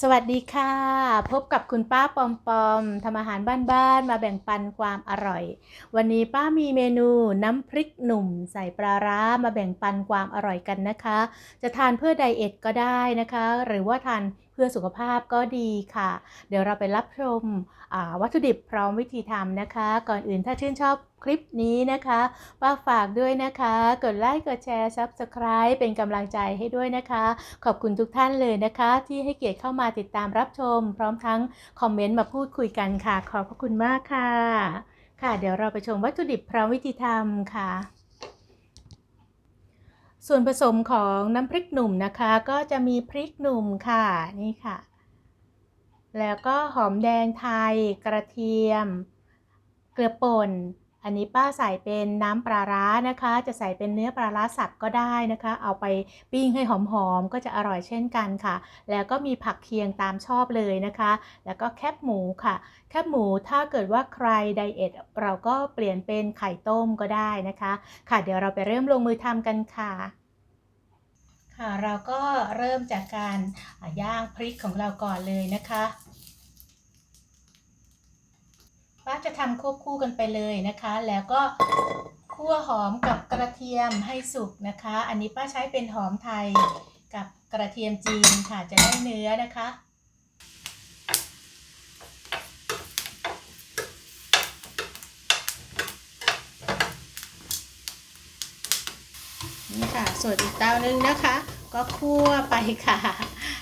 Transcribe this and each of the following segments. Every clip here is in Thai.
สวัสดีค่ะ พบกับคุณป้าปอมปอมทำอาหารบ้านๆมาแบ่งปันความอร่อย วันนี้ป้ามีเมนูน้ำพริกหนุ่ม ใส่ปลาร้ามาแบ่งปันความอร่อยกันนะคะ จะทานเพื่อไดเอทก็ได้นะคะ หรือว่าทาน เพื่อสุขภาพก็ดีค่ะ เดี๋ยวเราไปรับชมวัตถุดิบพร้อมวิธีทำนะคะ ก่อนอื่นถ้าชื่นชอบคลิปนี้นะคะป้าฝากด้วยนะคะ กดไลค์ กดแชร์ Subscribe เป็นกำลังใจให้ด้วยนะคะ ขอบคุณทุกท่านเลยนะคะ ที่ให้เกียรติเข้ามาติดตามรับชม พร้อมทั้งคอมเมนต์มาพูดคุยกันค่ะ ขอบพระคุณมากค่ะ ค่ะ เดี๋ยวเราไปชมวัตถุดิบพร้อมวิธีทำค่ะ ส่วนผสมของน้ำพริกหนุ่มนะคะ ก็จะมีพริกหนุ่มค่ะนี่ค่ะ แล้วก็หอมแดงไทย กระเทียม เกลือป่น อันนี้ป้าใส่เป็นน้ำปลาร้านะคะ จะใส่เป็นเนื้อปลาร้าสับก็ได้นะคะ เอาไปปิ้งให้หอมๆ ก็จะอร่อยเช่นกันค่ะ แล้วก็มีผักเคียงตามชอบเลยนะคะ แล้วก็แคบหมูค่ะ แคบหมูถ้าเกิดว่าใครไดเอทเราก็เปลี่ยนเป็นไข่ต้มก็ได้นะคะ ค่ะ เดี๋ยวเราไปเริ่มลงมือทำกันค่ะค่ะ เราก็เริ่มจากการย่างพริกของเราก่อนเลยนะคะป้า จะทำควบคู่กันไปเลยนะคะ แล้วก็คั่วหอมกับกระเทียมให้สุกนะคะ อันนี้ป้าใช้เป็นหอมไทยกับกระเทียมจีนค่ะจะได้เนื้อนะคะนี่ค่ะ ส่วนอีกเตาหนึ่งนะคะ ก็คั่วไปค่ะ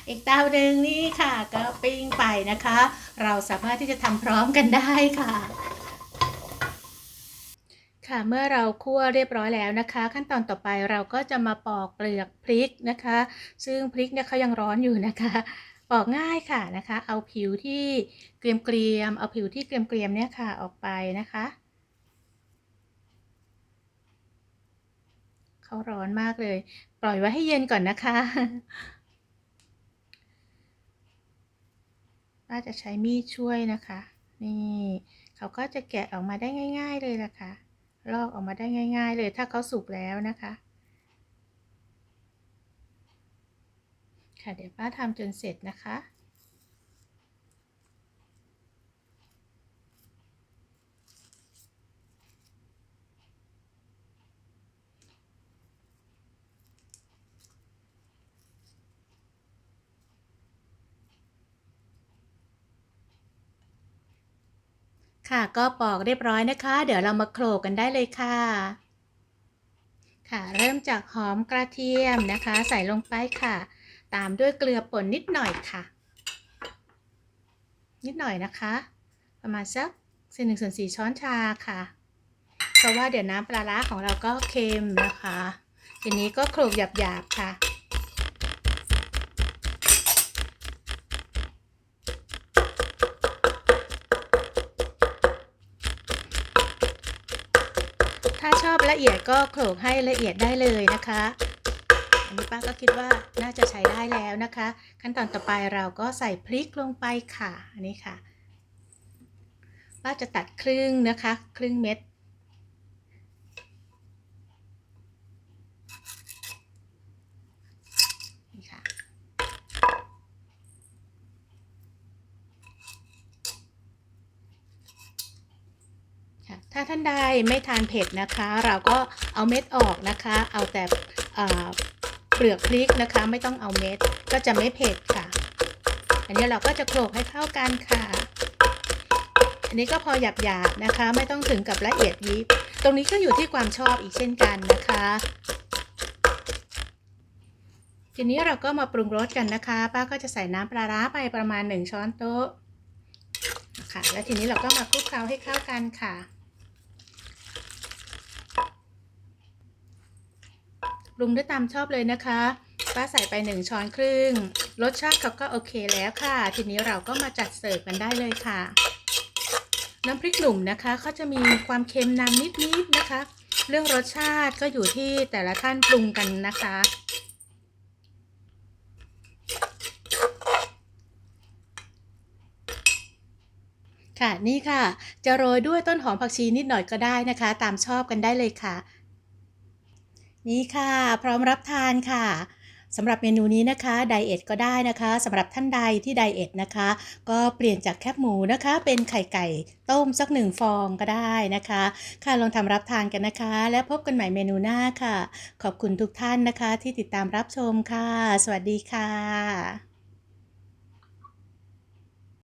อีกเตาหนึ่งนี่ค่ะ ก็ปิ้งไปนะคะ เราสามารถที่จะทำพร้อมกันได้ค่ะ ค่ะเมื่อเราคั่วเรียบร้อยแล้วนะคะ ขั้นตอนต่อไปเราก็จะมาปอกเปลือกพริกนะคะ ซึ่งพริกเนี่ยเขายังร้อนอยู่นะคะปอกง่ายค่ะนะคะ เอาผิวที่เกรียมๆเอาผิวที่เกรียมๆเนี่ยค่ะออกไปนะคะเขาร้อนมากเลย ปล่อยไว้ให้เย็นก่อนนะคะ ป้าจะใช้มีดช่วยนะคะ นี่เขาก็จะแกะออกมาได้ง่าย ๆเลยนะคะ ลอกออกมาได้ง่าย ๆ เลยถ้าเขาสุกแล้วนะคะ ค่ะเดี๋ยวป้าทำจนเสร็จนะคะ ค่ะก็ปอกเรียบร้อยนะคะ เดี๋ยวเรามาโขลกกันได้เลยค่ะ ค่ะ เริ่มจากหอมกระเทียมนะคะ ใส่ลงไปค่ะ ตามด้วยเกลือป่นนิดหน่อยค่ะ นิดหน่อยนะคะ ประมาณสักสี่หนึ่งส่วนสี่ช้อนชาค่ะ เพราะว่าเดี๋ยวน้ำปลาร้าของเราก็เค็มนะคะ ทีนี้ก็โขลกหยาบๆค่ะ ถ้าชอบละเอียดก็โขลกให้ละเอียดได้เลยนะคะ อันนี้ป้าก็คิดว่าน่าจะใช้ได้แล้วนะคะ ขั้นตอนต่อไปเราก็ใส่พริกลงไปค่ะ อันนี้ค่ะ ป้าจะตัดครึ่งนะคะ ครึ่งเม็ด นี่ค่ะ ค่ะ ถ้าท่านใดไม่ทานเผ็ดนะคะ เราก็เอาเม็ดออกนะคะ เอาแต่เปลือกพริกนะคะ ไม่ต้องเอาเม็ดก็จะไม่เผ็ดค่ะ อันนี้เราก็จะโขลกให้เข้ากันค่ะ อันนี้ก็พอหยาบๆนะคะ ไม่ต้องถึงกับละเอียดยิบ ตรงนี้ก็อยู่ที่ความชอบอีกเช่นกันนะคะ ทีนี้เราก็มาปรุงรสกันนะคะ ป้าก็จะใส่น้ำปลาร้าไปประมาณ 1 ช้อนโต๊ะค่ะ แล้วทีนี้เราก็มาคลุกเคล้าให้เข้ากันค่ะ รุงได้ตามชอบเลยนะคะ ป้าใส่ไป1ช้อนครึ่ง รสชาติเขาก็โอเคแล้วค่ะ ทีนี้เราก็มาจัดเสิร์ฟกันได้เลยค่ะ น้ำพริกหนุ่มนะคะเขาจะมีความเค็มนำนิดๆนะคะ เรื่องรสชาติก็อยู่ที่แต่ละท่านปรุงกันนะคะ ค่ะนี่ค่ะ จะโรยด้วยต้นหอมผักชีนิดหน่อยก็ได้นะคะ ตามชอบกันได้เลยค่ะ นี่ค่ะ พร้อมรับทานค่ะสำหรับเมนูนี้นะคะไดเอทก็ได้นะคะสำหรับท่านใดที่ไดเอทนะคะ ก็เปลี่ยนจากแคบหมูนะคะ เป็นไข่ไก่ต้มสักหนึ่งฟองก็ได้นะคะ ค่ะลองทำรับทานกันนะคะ และพบกันใหม่เมนูหน้าค่ะ ขอบคุณทุกท่านนะคะที่ติดตามรับชมค่ะ สวัสดีค่ะ